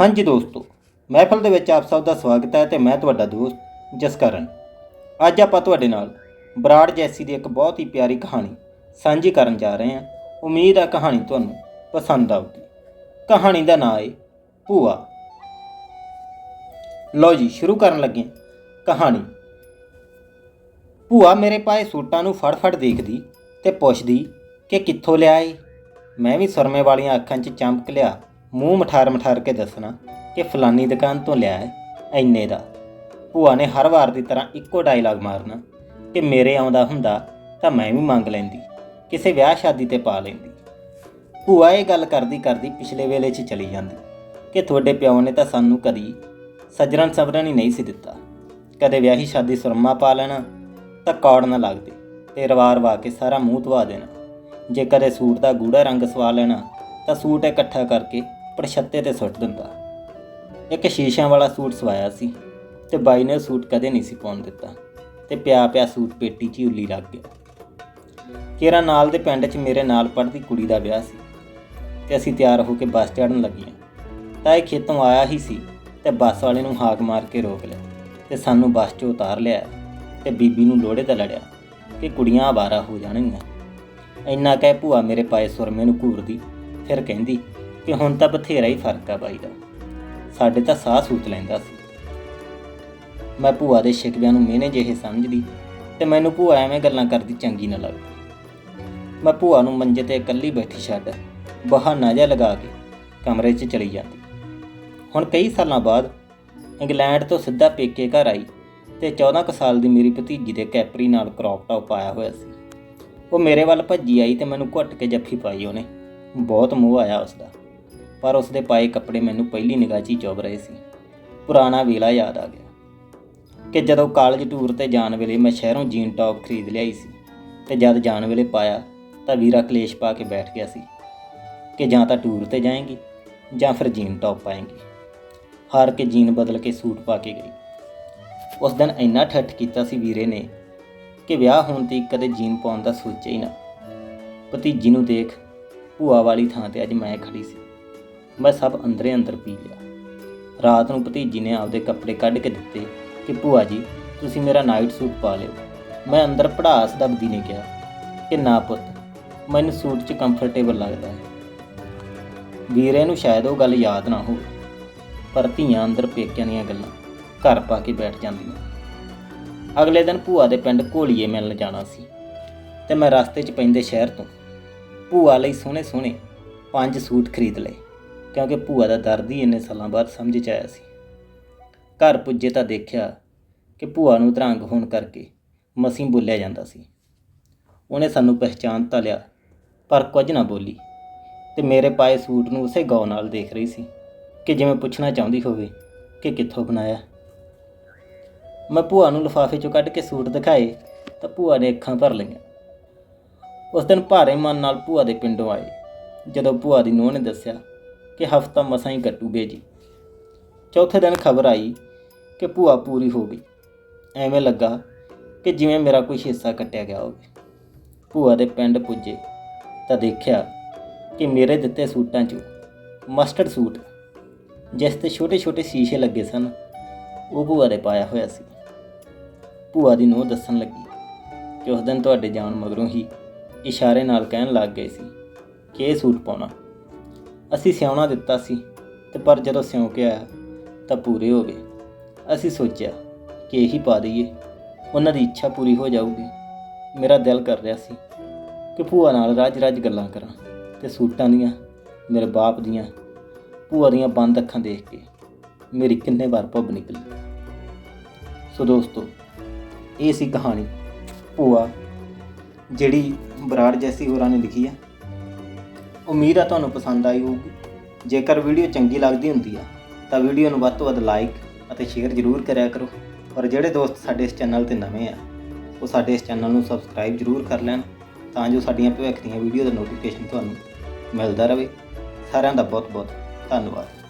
ਹਾਂਜੀ ਦੋਸਤੋ, ਮਹਿਫਲ ਦੇ ਵਿੱਚ ਆਪ ਸਭ ਦਾ ਸਵਾਗਤ ਹੈ ਤੇ ਮੈਂ ਤੁਹਾਡਾ ਦੋਸਤ ਜਸਕਰਨ। ਅੱਜ ਆਪਾਂ ਤੁਹਾਡੇ ਨਾਲ ਬਰਾੜ ਜੈਸੀ ਦੀ ਇੱਕ ਬਹੁਤ ਹੀ ਪਿਆਰੀ ਕਹਾਣੀ ਸਾਂਝੀ ਕਰਨ ਜਾ ਰਹੇ ਹਾਂ। ਉਮੀਦ ਹੈ ਕਹਾਣੀ ਤੁਹਾਨੂੰ ਪਸੰਦ ਆਊਗੀ। ਕਹਾਣੀ ਦਾ ਨਾਮ ਹੈ ਭੂਆ। ਲਓ ਜੀ, ਸ਼ੁਰੂ ਕਰਨ ਲੱਗੇ ਕਹਾਣੀ। ਭੂਆ ਮੇਰੇ ਪਾਏ ਸੂਟਾਂ ਨੂੰ ਫੜ-ਫੜ ਦੇਖਦੀ ਤੇ ਪੁੱਛਦੀ ਕਿ ਕਿੱਥੋਂ ਲਿਆ ਏ ਮੈਂ ਵੀ ਸੁਰਮੇ ਵਾਲੀਆਂ ਅੱਖਾਂ 'ਚ ਚਮਕ ਲਿਆ। ਮੂੰਹ ਮਠਾਰ ਮਠਾਰ ਕੇ ਦੱਸਣਾ ਕਿ ਫਲਾਨੀ ਦੁਕਾਨ ਤੋਂ ਲਿਆ ਏ ਐਨੇ ਦਾ। ਭੂਆ ਨੇ ਹਰ ਵਾਰ ਦੀ ਤਰ੍ਹਾਂ ਇੱਕੋ ਡਾਇਲੌਗ ਮਾਰਨਾ ਕਿ ਮੇਰੇ ਆਉਂਦਾ ਹੁੰਦਾ ਤਾਂ ਮੈਂ ਵੀ ਮੰਗ ਲੈਂਦੀ, ਕਿਸੇ ਵਿਆਹ ਸ਼ਾਦੀ ਤੇ ਪਾ ਲੈਂਦੀ। ਭੂਆ ਇਹ ਗੱਲ ਕਰਦੀ ਕਰਦੀ ਪਿਛਲੇ ਵੇਲੇ 'ਚ ਚਲੀ ਜਾਂਦੀ ਕਿ ਤੁਹਾਡੇ ਪਿਓ ਨੇ ਤਾਂ ਸਾਨੂੰ ਕਦੀ ਸਜਰਨ ਸਬਰਨ ਹੀ ਨਹੀਂ ਸੀ ਦਿੱਤਾ। ਕਦੇ ਵਿਆਹੀ ਸ਼ਾਦੀ ਸੁਰਮਾ ਪਾ ਲੈਣਾ ਤਾਂ ਕੌੜ ਨਾ ਲੱਗਦੇ ਤੇ ਰਵਾਰ ਵਾ ਕੇ ਸਾਰਾ ਮੂੰਹ ਧਵਾ ਦੇਣਾ। ਜੇ ਕਦੇ ਸੂਟ ਦਾ ਗੂੜਾ ਰੰਗ ਸਵਾ ਲੈਣਾ ਤਾਂ ਸੂਟ ਇਕੱਠਾ ਕਰਕੇ ਪਰਛੱਤੇ ਤੇ ਸੁੱਟ ਦਿੰਦਾ। ਇੱਕ ਸ਼ੀਸ਼ਿਆਂ ਵਾਲਾ ਸੂਟ ਸਵਾਇਆ ਸੀ ਤੇ ਬਾਈ ਨੇ ਉਹ ਸੂਟ ਕਦੇ ਨਹੀਂ ਸੀ ਪਾਉਣ ਦਿੱਤਾ ਤੇ ਪਿਆ ਪਿਆ ਸੂਟ ਪੇਟੀ 'ਚ ਉੱਲੀ ਲੱਗ ਗਿਆ। ਕੇਰਾ ਨਾਲ ਦੇ ਪਿੰਡ 'ਚ ਮੇਰੇ ਨਾਲ ਪੜ੍ਹਦੀ ਕੁੜੀ ਦਾ ਵਿਆਹ ਸੀ ਤੇ ਅਸੀਂ ਤਿਆਰ ਹੋ ਕੇ ਬੱਸ ਚੜ੍ਹਨ ਲੱਗੀਆਂ। ਤਾਂ ਇਹ ਖੇਤੋਂ ਆਇਆ ਹੀ ਸੀ ਤੇ ਬੱਸ ਵਾਲੇ ਨੂੰ ਹਾਕ ਮਾਰ ਕੇ ਰੋਕ ਲਿਆ ਤੇ ਸਾਨੂੰ ਬੱਸ 'ਚੋਂ ਉਤਾਰ ਲਿਆ ਤੇ ਬੀਬੀ ਨੂੰ ਲੋੜੇ ਤੇ ਲੜਿਆ ਕਿ ਕੁੜੀਆਂ ਆਵਾਰਾ ਹੋ ਜਾਣਗੀਆਂ। ਇੰਨਾ ਕਹਿ ਭੂਆ ਮੇਰੇ ਪਾਏ ਸੁਰਮੇ ਨੂੰ ਘੂਰਦੀ, ਫਿਰ ਕਹਿੰਦੀ ਕਿ ਹੁਣ ਤਾਂ ਬਥੇਰਾ ਹੀ ਫ਼ਰਕ ਆ ਬਾਈ ਦਾ। ਸਾਡੇ ਤਾਂ ਸਾਹ ਸੂਤ ਲੈਂਦਾ ਸੀ। ਮੈਂ ਭੂਆ ਦੇ ਸ਼ਿਕਵਿਆਂ ਨੂੰ ਮੈਨੇ ਜਿਹੇ ਸਮਝਦੀ ਤੇ ਮੈਨੂੰ ਭੂਆ ਐਵੇਂ ਗੱਲਾਂ ਕਰਦੀ ਚੰਗੀ ਨਾ ਲੱਗਦੀ। ਮੈਂ ਭੂਆ ਨੂੰ ਮੰਜੇ ਤੇ ਇਕੱਲੀ ਬੈਠੀ ਛੱਡ ਬਹਾਨਾ ਜਿਹਾ ਲਗਾ ਕੇ ਕਮਰੇ 'ਚ ਚਲੀ ਜਾਂਦੀ। ਹੁਣ ਕਈ ਸਾਲਾਂ ਬਾਅਦ ਇੰਗਲੈਂਡ ਤੋਂ ਸਿੱਧਾ ਪੇਕੇ ਘਰ ਆਈ ਤੇ 14 ਕੁ ਸਾਲ ਦੀ ਮੇਰੀ ਭਤੀਜੀ ਦੇ ਕੈਪਰੀ ਨਾਲ ਕ੍ਰੌਪ ਟਾਪ ਪਾਇਆ ਹੋਇਆ ਸੀ। ਉਹ ਮੇਰੇ ਵੱਲ ਭੱਜੀ ਆਈ ਤੇ ਮੈਨੂੰ ਘੁੱਟ ਕੇ ਜੱਫੀ ਪਾਈ ਉਹਨੇ। ਬਹੁਤ ਮੋਹ ਆਇਆ ਉਸ ਦਾ ਪਰ ਉਸ ਦੇ ਪਾਏ ਕੱਪੜੇ ਮੈਨੂੰ ਪਹਿਲੀ ਨਿਗਾਹ 'ਚ ਹੀ ਚੁੱਭ ਰਹੇ ਸੀ। ਪੁਰਾਣਾ ਵੇਲਾ ਯਾਦ ਆ ਗਿਆ ਕਿ ਜਦੋਂ ਕਾਲਜ ਟੂਰ ਤੇ ਜਾਣ ਵੇਲੇ ਮੈਂ ਸ਼ਹਿਰੋਂ ਜੀਨ ਟੌਪ ਖਰੀਦ ਲਿਆਈ ਸੀ ਤੇ ਜਦ ਜਾਣ ਵੇਲੇ ਪਾਇਆ ਤਾਂ ਵੀਰਾ ਕਲੇਸ਼ ਪਾ ਕੇ ਬੈਠ ਗਿਆ ਸੀ ਕਿ ਜਾਂ ਤਾਂ ਟੂਰ ਤੇ ਜਾਏਂਗੀ ਜਾਂ ਫਿਰ ਜੀਨ ਟੌਪ ਪਾਏਂਗੀ। ਹਾਰ ਕੇ ਜੀਨ ਬਦਲ ਕੇ ਸੂਟ ਪਾ ਕੇ ਗਈ। ਉਸ ਦਿਨ ਇੰਨਾ ਠੱਠ ਕੀਤਾ ਸੀ ਵੀਰੇ ਨੇ ਕਿ ਵਿਆਹ ਹੋਣ ਤੇ ਕਦੇ ਜੀਨ ਪਾਉਣ ਦਾ ਸੋਚਿਆ ਹੀ ਨਾ। ਭਤੀਜੀ ਨੂੰ ਦੇਖ ਭੂਆ ਵਾਲੀ ਥਾਂ ਤੇ ਅੱਜ ਮੈਂ ਖੜੀ ਸੀ। ਮੈਂ ਸਭ ਅੰਦਰੇ ਅੰਦਰ ਪੀ ਲਿਆ। ਰਾਤ ਨੂੰ ਭਤੀਜੀ ਨੇ ਆਪਦੇ ਕੱਪੜੇ ਕੱਢ ਕੇ ਦਿੱਤੇ ਕਿ, ਭੂਆ ਜੀ, ਤੁਸੀਂ ਮੇਰਾ ਨਾਈਟ ਸੂਟ ਪਾ ਲਿਓ। ਮੈਂ ਅੰਦਰ ਪੜਾਸ ਦਬਦੀ ਨੇ ਕਿਹਾ ਕਿ, ਨਾ ਪੁੱਤ, ਮੈਨੂੰ ਸੂਟ 'ਚ ਕੰਫਰਟੇਬਲ ਲੱਗਦਾ ਹੈ। ਵੀਰੇ ਨੂੰ ਸ਼ਾਇਦ ਉਹ ਗੱਲ ਯਾਦ ਨਾ ਹੋਵੇ, ਪਰ ਧੀਆਂ ਅੰਦਰ ਪੇਕਿਆਂ ਦੀਆਂ ਗੱਲਾਂ ਘਰ ਪਾ ਕੇ ਬੈਠ ਜਾਂਦੀਆਂ। ਅਗਲੇ ਦਿਨ ਭੂਆ ਦੇ ਪਿੰਡ ਘੋਲੀਏ ਮਿਲਣ ਜਾਣਾ ਸੀ ਤੇ ਮੈਂ ਰਸਤੇ 'ਚ ਪੈਂਦੇ ਸ਼ਹਿਰ ਤੋਂ ਭੂਆ ਲਈ ਸੋਹਣੇ ਸੋਹਣੇ ਪੰਜ ਸੂਟ ਖਰੀਦ ਲਏ। ਕਿਉਂਕਿ ਭੂਆ ਦਾ ਦਰਦ ਹੀ ਇੰਨੇ ਸਾਲਾਂ ਬਾਅਦ ਸਮਝ 'ਚ ਆਇਆ ਸੀ। ਘਰ ਪੁੱਜੇ ਤਾਂ ਦੇਖਿਆ ਕਿ ਭੂਆ ਨੂੰ ਤਰੰਗ ਹੋਣ ਕਰਕੇ ਮਸੀਂ ਬੋਲਿਆ ਜਾਂਦਾ ਸੀ। ਉਹਨੇ ਸਾਨੂੰ ਪਹਿਚਾਨ ਤਾਂ ਲਿਆ, ਪਰ ਕੁਝ ਨਾ ਬੋਲੀ ਤੇ ਮੇਰੇ ਪਾਏ ਸੂਟ ਨੂੰ ਉਸੇ ਗੌ ਨਾਲ ਦੇਖ ਰਹੀ ਸੀ ਕਿ ਜਿਵੇਂ ਪੁੱਛਣਾ ਚਾਹੁੰਦੀ ਹੋਵੇ ਕਿ ਕਿੱਥੋਂ ਬਣਾਇਆ। ਮੈਂ ਭੂਆ ਨੂੰ ਲਿਫਾਫੇ ਚੋਂ ਕੱਢ ਕੇ ਸੂਟ ਦਿਖਾਏ ਤਾਂ ਭੂਆ ਨੇ ਅੱਖਾਂ ਭਰ ਲਈਆਂ। ਉਸ ਦਿਨ ਭਾਰੇ ਮਨ ਨਾਲ ਭੂਆ ਦੇ ਪਿੰਡੋਂ ਆਏ। ਜਦੋਂ ਭੂਆ ਦੀ ਨੂੰਹ ਨੇ ਦੱਸਿਆ ਕਿ ਹਫਤਾ ਮਸਾਂ ਹੀ ਕੱਟੂਗੇ ਜੀ। ਚੌਥੇ ਦਿਨ ਖਬਰ ਆਈ ਕਿ ਭੂਆ ਪੂਰੀ ਹੋ ਗਈ। ਐਵੇਂ ਲੱਗਾ ਕਿ ਜਿਵੇਂ ਮੇਰਾ ਕੋਈ ਹਿੱਸਾ ਕੱਟਿਆ ਗਿਆ ਹੋਵੇ। ਭੂਆ ਦੇ ਪਿੰਡ ਪੁੱਜੇ ਤਾਂ ਦੇਖਿਆ ਕਿ ਮੇਰੇ ਦਿੱਤੇ ਸੂਟਾਂ 'ਚੋਂ ਮਸਟਰਡ ਸੂਟ, ਜਿਸ ਤੇ ਛੋਟੇ-ਛੋਟੇ ਸ਼ੀਸ਼ੇ ਲੱਗੇ ਸਨ, ਉਹ ਭੂਆ ਦੇ ਪਾਇਆ ਹੋਇਆ ਸੀ। ਭੂਆ ਦੀ ਨੂੰਹ ਦੱਸਣ ਲੱਗੀ ਕਿ ਉਸ ਦਿਨ ਤੁਹਾਡੇ ਜਾਣ ਮਗਰੋਂ ਹੀ ਇਸ਼ਾਰੇ ਨਾਲ ਕਹਿਣ ਲੱਗ ਗਏ ਸੀ ਕਿ ਇਹ ਸੂਟ ਪਾਉਣਾ। ਅਸੀਂ ਸਿਉਣਾ ਦਿੱਤਾ ਸੀ ਤੇ ਪਰ ਜਦੋਂ ਸਿਉਂ ਕੇ ਆਇਆ ਤਾਂ ਪੂਰੇ ਹੋ ਗਏ। ਅਸੀਂ ਸੋਚਿਆ ਕਿ ਇਹੀ ਪਾ ਦਈਏ। ਉਹਨਾਂ ਦੀ ਇੱਛਾ ਪੂਰੀ ਹੋ ਜਾਊਗੀ। ਮੇਰਾ ਦਿਲ ਕਰ ਰਿਹਾ ਸੀ ਕਿ ਭੂਆ ਨਾਲ ਰਾਜ-ਰਾਜ ਗੱਲਾਂ ਕਰਾਂ ਤੇ ਸੂਟਾਂ ਦੀਆਂ, ਮੇਰੇ ਬਾਪ ਦੀਆਂ, ਭੂਆ ਦੀਆਂ ਬੰਦ ਅੱਖਾਂ ਦੇਖ ਕੇ ਮੇਰੀ ਕਿੰਨੇ ਵਾਰ ਭੁੱਬ ਨਿਕਲੀ। ਸੋ ਦੋਸਤੋ, ਇਹ ਸੀ ਕਹਾਣੀ ਭੂਆ, ਜਿਹੜੀ ਬਰਾੜ ਜੈਸੀ ਹੋਰਾਂ ਨੇ ਲਿਖੀ ਹੈ ਉਮੀਦ ਆ ਤੁਹਾਨੂੰ ਪਸੰਦ ਆਈ ਹੋਊਗੀ। ਜੇਕਰ ਵੀਡੀਓ ਚੰਗੀ ਲੱਗਦੀ ਹੁੰਦੀ ਆ, ਤਾਂ ਵੀਡੀਓ ਨੂੰ ਵੱਧ ਤੋਂ ਵੱਧ ਲਾਈਕ ਅਤੇ ਸ਼ੇਅਰ ਜ਼ਰੂਰ ਕਰਿਆ ਕਰੋ। ਔਰ ਜਿਹੜੇ ਦੋਸਤ ਸਾਡੇ ਇਸ ਚੈਨਲ ਤੇ ਨਵੇਂ ਆ, ਉਹ ਸਾਡੇ ਇਸ ਚੈਨਲ ਨੂੰ ਸਬਸਕ੍ਰਾਈਬ ਜ਼ਰੂਰ ਕਰ ਲੈਣ, ਤਾਂ ਜੋ ਸਾਡੀਆਂ ਭਵਿੱਖ ਦੀਆਂ ਵੀਡੀਓ ਦਾ ਨੋਟੀਫਿਕੇਸ਼ਨ ਤੁਹਾਨੂੰ ਮਿਲਦਾ ਰਹੇ। ਸਾਰਿਆਂ ਦਾ ਬਹੁਤ ਬਹੁਤ ਧੰਨਵਾਦ।